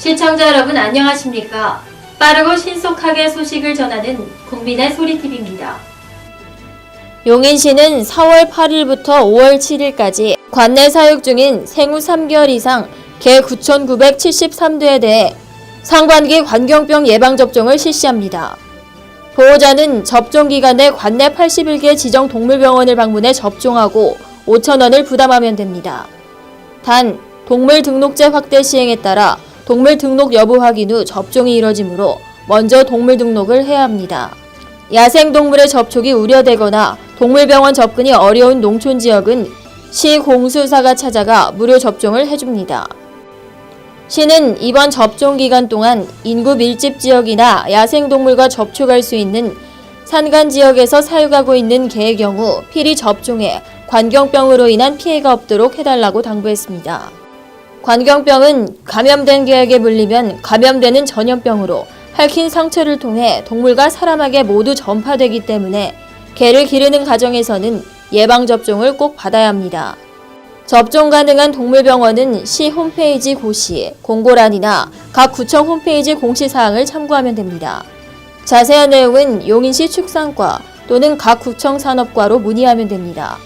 시청자 여러분 안녕하십니까? 빠르고 신속하게 소식을 전하는 국민의 소리TV입니다. 용인시는 4월 8일부터 5월 7일까지 관내 사육 중인 생후 3개월 이상 개 9,973대에 대해 상반기 관경병 예방접종을 실시합니다. 보호자는 접종 기간에 관내 81개 지정 동물병원을 방문해 접종하고 5,000원을 부담하면 됩니다. 단, 동물 등록제 확대 시행에 따라 동물 등록 여부 확인 후 접종이 이뤄지므로 먼저 동물 등록을 해야 합니다. 야생동물의 접촉이 우려되거나 동물병원 접근이 어려운 농촌 지역은 시 공수사가 찾아가 무료 접종을 해줍니다. 시는 이번 접종 기간 동안 인구 밀집 지역이나 야생동물과 접촉할 수 있는 산간 지역에서 사육하고 있는 개의 경우 필히 접종해 관경병으로 인한 피해가 없도록 해달라고 당부했습니다. 관경병은 감염된 개에게 물리면 감염되는 전염병으로 핥힌 상처를 통해 동물과 사람에게 모두 전파되기 때문에 개를 기르는 가정에서는 예방접종을 꼭 받아야 합니다. 접종 가능한 동물병원은 시 홈페이지 고시, 공고란이나 각 구청 홈페이지 공시사항을 참고하면 됩니다. 자세한 내용은 용인시 축산과 또는 각 구청 산업과로 문의하면 됩니다.